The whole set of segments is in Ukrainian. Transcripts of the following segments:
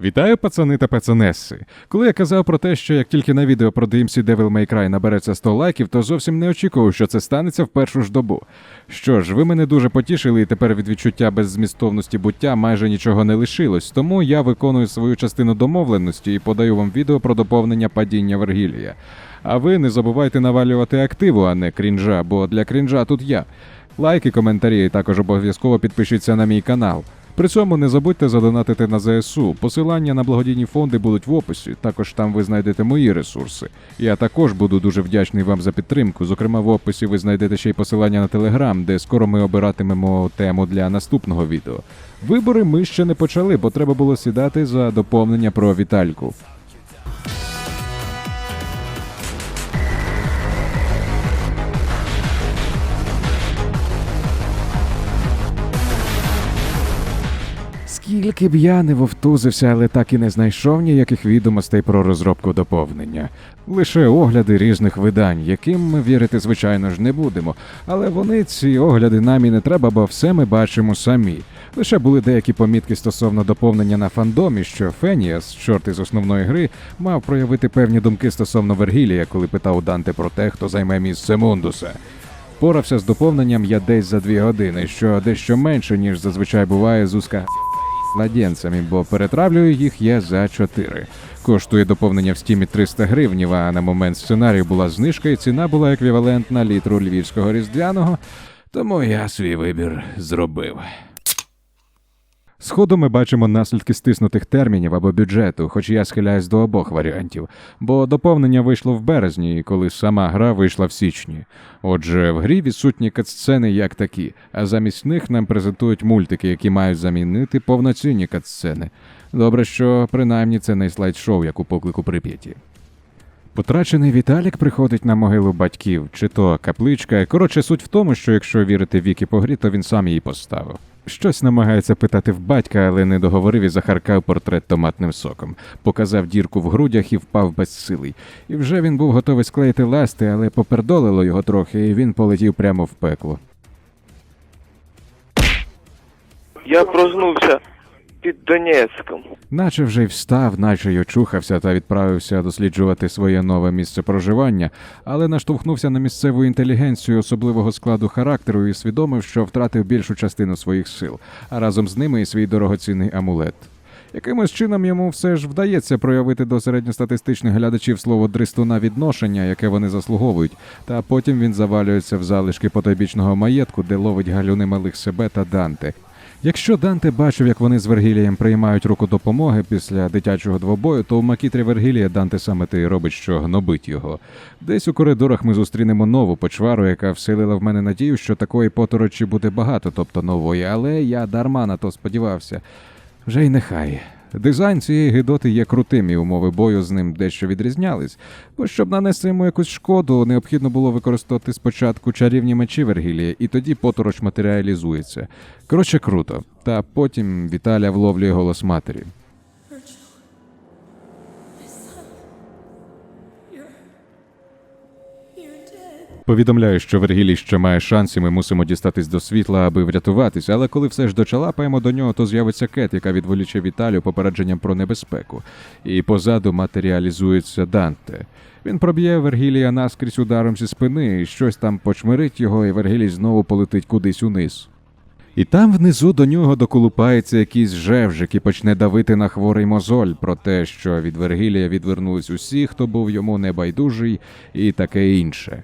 Вітаю, пацани та пацанеси. Коли я казав про те, що як тільки на відео про DMC Devil May Cry набереться 100 лайків, то зовсім не очікував, що це станеться в першу ж добу. Що ж, ви мене дуже потішили, і тепер від відчуття беззмістовності буття майже нічого не лишилось, тому я виконую свою частину домовленості і подаю вам відео про доповнення падіння Вергілія. А ви не забувайте навалювати активу, а не крінжа, бо для крінжа тут я. Лайки, коментарі, і також обов'язково підпишіться на мій канал. При цьому не забудьте задонатити на ЗСУ. Посилання на благодійні фонди будуть в описі. Також там ви знайдете мої ресурси. Я також буду дуже вдячний вам за підтримку. Зокрема, в описі ви знайдете ще й посилання на телеграм, де скоро ми обиратимемо тему для наступного відео. Вибори ми ще не почали, бо треба було сідати за доповнення про Вітальку. Скільки б я не вовтузився, але так і не знайшов ніяких відомостей про розробку доповнення. Лише огляди різних видань, яким ми вірити, звичайно ж, не будемо. Але вони ці огляди нам і не треба, бо все ми бачимо самі. Лише були деякі помітки стосовно доповнення на фандомі, що Феніас, чорт із основної гри, мав проявити певні думки стосовно Вергілія, коли питав Данте про те, хто займе місце Мундуса. Впорався з доповненням я десь за дві години, що дещо менше, ніж зазвичай буває з уска младенцями, бо перетравлюю їх я за 4. Коштує доповнення в стімі 300 гривнів, а на момент сценарію була знижка, і ціна була еквівалентна літру львівського різдвяного, тому я свій вибір зробив. Сходу ми бачимо наслідки стиснутих термінів або бюджету, хоч я схиляюсь до обох варіантів, бо доповнення вийшло в березні, коли сама гра вийшла в січні. Отже, в грі відсутні катсцени як такі, а замість них нам презентують мультики, які мають замінити повноцінні катсцени. Добре, що принаймні це не слайд-шоу, як у поклику Прип'яті. Потрачений Віталік приходить на могилу батьків, чи то капличка. Коротше, суть в тому, що якщо вірити Вікі по грі, то він сам її поставив. Щось намагається питати в батька, але не договорив і захаркав портрет томатним соком, показав дірку в грудях і впав безсилий. І вже він був готовий склеїти ласти, але попердолило його трохи, і він полетів прямо в пекло. Я проснувся під Донецьком. Наче вже й встав, наче й очухався та відправився досліджувати своє нове місце проживання, але наштовхнувся на місцеву інтелігенцію особливого складу характеру і свідомив, що втратив більшу частину своїх сил, а разом з ними і свій дорогоцінний амулет. Якимось чином йому все ж вдається проявити до середньостатистичних глядачів слово дристуна відношення, яке вони заслуговують, та потім він завалюється в залишки потойбічного маєтку, де ловить галюни малих себе та Данте. Якщо Данте бачив, як вони з Вергілієм приймають руку допомоги після дитячого двобою, то в макітрі Вергілія Данте саме те й робить, що гнобить його. Десь у коридорах ми зустрінемо нову почвару, яка вселила в мене надію, що такої поторочі буде багато, тобто нової, але я дарма на то сподівався. Вже й нехай. Дизайн цієї гидоти є крутим, і умови бою з ним дещо відрізнялись, бо щоб нанести йому якусь шкоду, необхідно було використати спочатку чарівні мечі Вергілія, і тоді потороч матеріалізується. Коротше, круто. Та потім Віталя вловлює голос матері. Повідомляю, що Вергілій ще має шанс, і ми мусимо дістатись до світла, аби врятуватись. Але коли все ж дочалапаємо до нього, то з'явиться кет, яка відволіче Віталію попередженням про небезпеку. І позаду матеріалізується Данте. Він проб'є Вергілія наскрізь ударом зі спини, і щось там почмирить його, і Вергілій знову полетить кудись униз. І там внизу до нього доколупається якийсь жевжик і почне давити на хворий мозоль про те, що від Вергілія відвернулись усі, хто був йому небайдужий, і таке інше.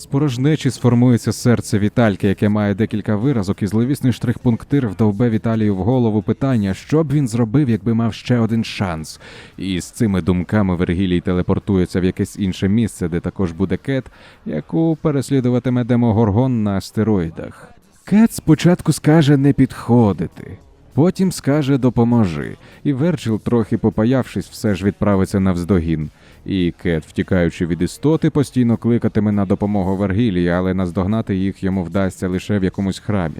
З порожнечі сформується серце Вітальки, яке має декілька виразок, і зловісний штрих-пунктир вдовбе Віталію в голову питання, що б він зробив, якби мав ще один шанс. І з цими думками Вергілій телепортується в якесь інше місце, де також буде кет, яку переслідуватиме Демогоргон на астероїдах. Кет спочатку скаже не підходити, потім скаже допоможи, і Верчил, трохи попаявшись, все ж відправиться навздогін. І Кет, втікаючи від істоти, постійно кликатиме на допомогу Вергілії, але наздогнати їх йому вдасться лише в якомусь храмі.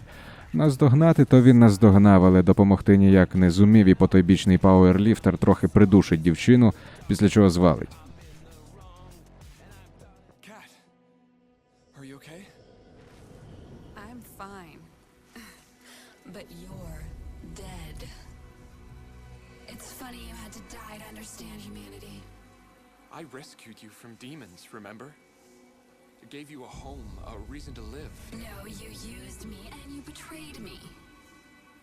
Наздогнати то він наздогнав, але допомогти ніяк не зумів, і потойбічний пауерліфтер трохи придушить дівчину, після чого звалить. But you're dead. It's funny. funny you had to die to understand humanity. I rescued you from demons, remember? I gave you a home, a reason to live. No, you used me and you betrayed me.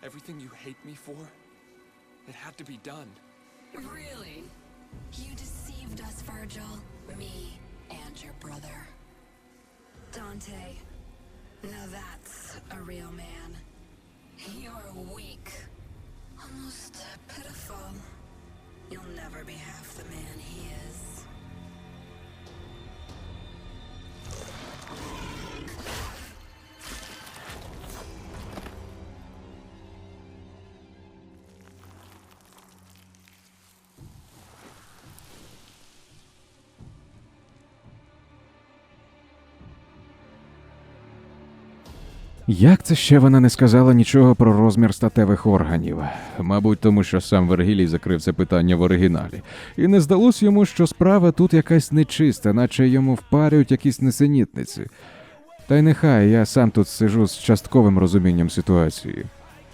Everything you hate me for, it had to be done. Really? You deceived us, Virgil. Me and your brother. Dante. Now that's a real man. Never be half the man he is. Як це ще вона не сказала нічого про розмір статевих органів? Мабуть, тому що сам Вергілій закрив це питання в оригіналі, і не здалось йому, що справа тут якась нечиста, наче йому впарюють якісь несенітниці. Та й нехай я сам тут сижу з частковим розумінням ситуації.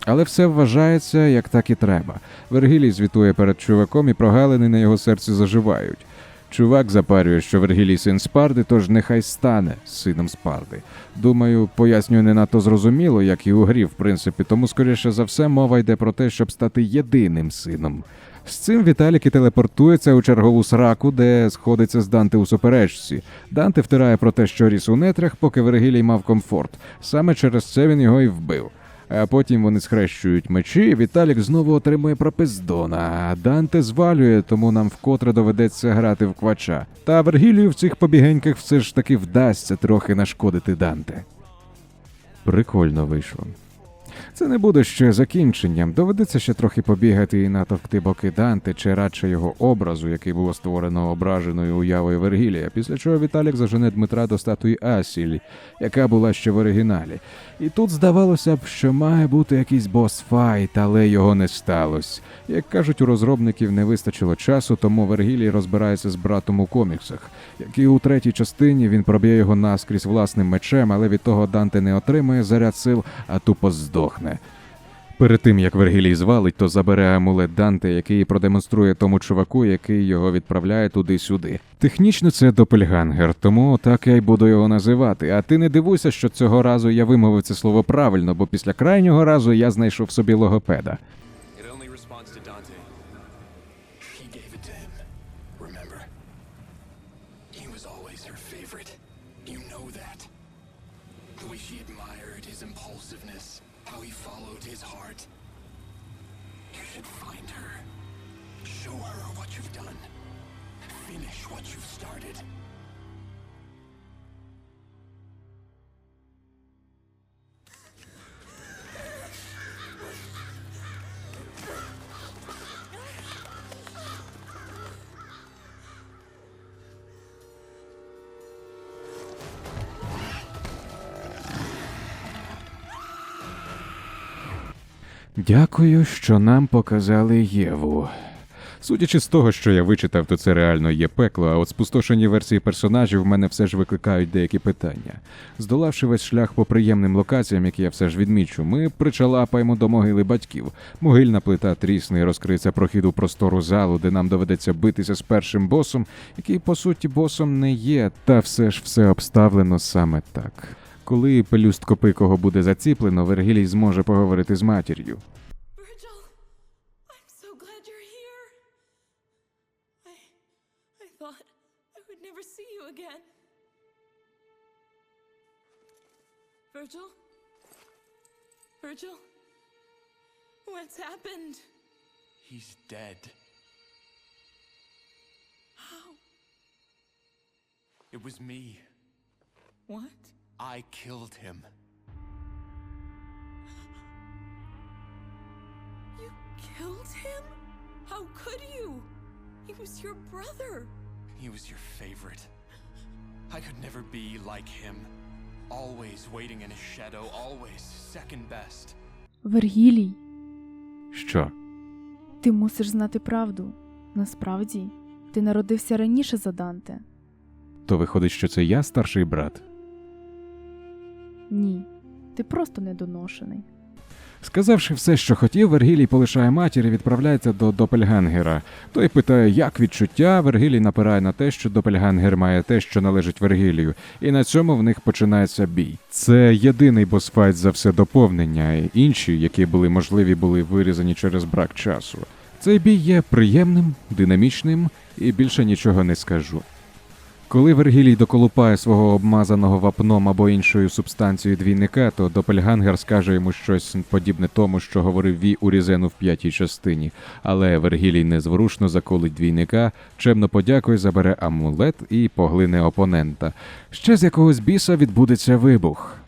Але все вважається, як так і треба. Вергілій звітує перед чуваком, і прогалини на його серці заживають. Чувак запарює, що Вергілій син Спарди, тож нехай стане сином Спарди. Думаю, пояснюю не надто зрозуміло, як і у грі, в принципі, тому скоріше за все мова йде про те, щоб стати єдиним сином. З цим Віталік і телепортується у чергову сраку, де сходиться з Данте у суперечці. Данте втирає про те, що ріс у нетрях, поки Вергілій мав комфорт. Саме через це він його і вбив. А потім вони схрещують мечі, Віталік знову отримує пропиздона, а Данте звалює, тому нам вкотре доведеться грати в квача. Та Вергілію в цих побігеньках все ж таки вдасться трохи нашкодити Данте. Прикольно вийшло. Це не буде ще закінченням. Доведеться ще трохи побігати і натовкти боки Данте, чи радше його образу, який було створено ображеною уявою Вергілія, після чого Віталік зажене Дмитра до статуї Асіль, яка була ще в оригіналі. І тут здавалося б, що має бути якийсь босс-файт, але його не сталося. Як кажуть, у розробників не вистачило часу, тому Вергілій розбирається з братом у коміксах. Як і у третій частині він проб'є його наскрізь власним мечем, але від того Данте не отримує заряд сил, а тупо здохне. Перед тим як Вергілій звалить, то забере амулет Данте, який продемонструє тому чуваку, який його відправляє туди-сюди. Технічно це допельгангер, тому так я й буду його називати. А ти не дивуйся, що цього разу я вимовив це слово правильно, бо після крайнього разу я знайшов собі логопеда. Дякую, що нам показали Єву. Судячи з того, що я вичитав, то це реально є пекло, а от спустошені версії персонажів в мене все ж викликають деякі питання. Здолавши весь шлях по приємним локаціям, які я все ж відмічу, ми причалапаємо до могили батьків. Могильна плита трісне і розкриється прохід у простору залу, де нам доведеться битися з першим босом, який по суті босом не є, та все ж все обставлено саме так. Коли пелюстко пикого буде заціплено, Вергілій зможе поговорити з матір'ю. Never see you again. Virgil? Virgil? What's happened? He's dead. How? It was me. What? I killed him. You killed him? How could you? He was your brother. He was your favorite. I could never be like him. Always waiting in his shadow, always second best. Вергілій, Що? ти мусиш знати правду. Насправді, ти народився раніше за Данте. То виходить, що це я старший брат. Ні, ти просто недоношений. Сказавши все, що хотів, Вергілій полишає матір і відправляється до Допельгангера. Той питає, як відчуття. Вергілій напирає на те, що Допельгангер має те, що належить Вергілію, і на цьому в них починається бій. Це єдиний босфайт за все доповнення, і інші, які були можливі, були вирізані через брак часу. Цей бій є приємним, динамічним і більше нічого не скажу. Коли Вергілій доколупає свого обмазаного вапном або іншою субстанцією двійника, то Допельгангер скаже йому щось подібне тому, що говорив Ві у Різену в п'ятій частині. Але Вергілій незворушно заколить двійника, чемно подякує, забере амулет і поглине опонента. Ще з якогось біса відбудеться вибух.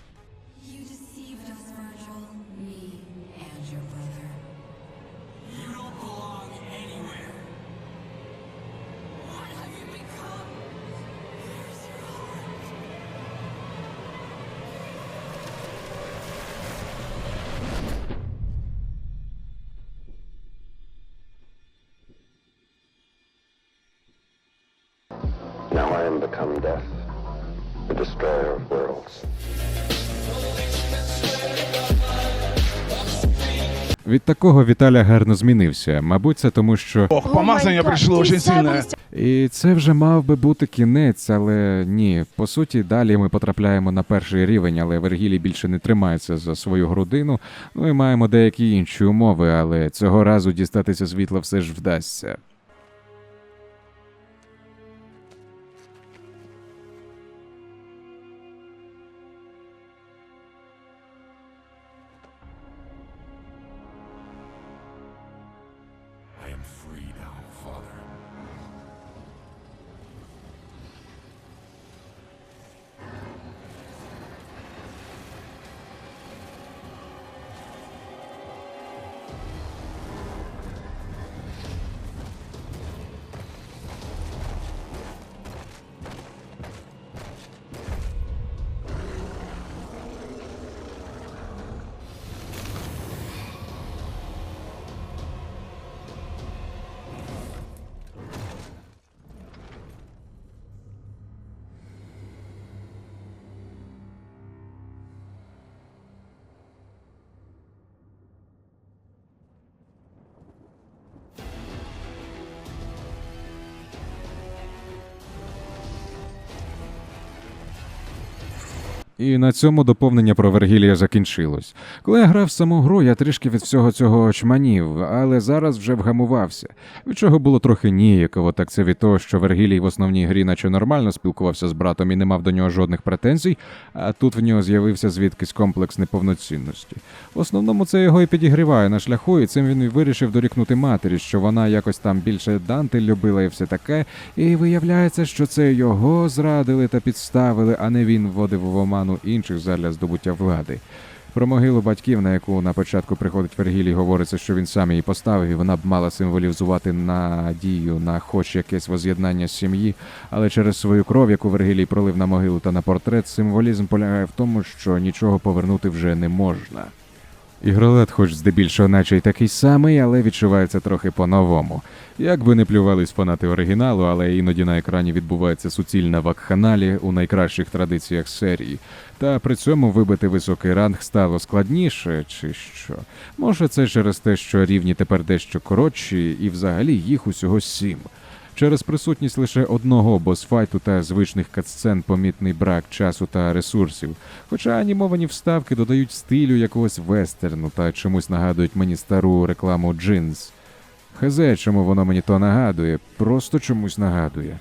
Now become death, the destroyer of worlds. Від такого Віталя гарно змінився. Мабуть, це тому, що Ох, помазание пришло очень сильное. І це вже мав би бути кінець, але ні. По суті, далі ми потрапляємо на перший рівень, але Вергілій більше не тримається за свою грудину. Ну і маємо деякі інші умови, але цього разу дістатися світла все ж вдасться. І на цьому доповнення про Вергілія закінчилось. Коли я грав саму гру, я трішки від всього цього очманів, але зараз вже вгамувався. Від чого було трохи ніяково, так це від того, що Вергілій в основній грі наче нормально спілкувався з братом і не мав до нього жодних претензій, а тут в нього з'явився звідкись комплекс неповноцінності. В основному це його і підігріває на шляху, і цим він вирішив дорікнути матері, що вона якось там більше Данте любила і все таке. І виявляється, що це його зрадили та підставили, а не він вводив в оману інших задля здобуття влади. Про могилу батьків, на яку на початку приходить Вергілій, говориться, що він сам її поставив, і вона б мала символізувати надію на хоч якесь воз'єднання сім'ї, але через свою кров, яку Вергілій пролив на могилу та на портрет, символізм полягає в тому, що нічого повернути вже не можна. Ігролет, хоч здебільшого, наче й такий самий, але відчувається трохи по-новому. Як би не плювались фанати оригіналу, але іноді на екрані відбувається суцільна вакханалі у найкращих традиціях серії. Та при цьому вибити високий ранг стало складніше, чи що? Може, це через те, що рівні тепер дещо коротші, і взагалі їх усього сім. Через присутність лише одного босфайту та звичних катсцен помітний брак часу та ресурсів. Хоча анімовані вставки додають стилю якогось вестерну та чомусь нагадують мені стару рекламу джинс. Хезе, чому воно мені то нагадує, просто чомусь нагадує.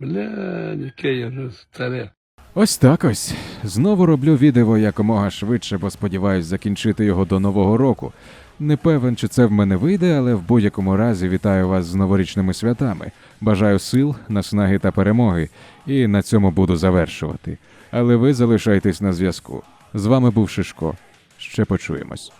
Бля, яке я вже старе. Ось так ось. Знову роблю відео якомога швидше, бо сподіваюсь закінчити його до нового року. Не певен, чи це в мене вийде, але в будь-якому разі вітаю вас з новорічними святами. Бажаю сил, наснаги та перемоги, і на цьому буду завершувати. Але ви залишайтесь на зв'язку. З вами був Шишко. Ще почуємось.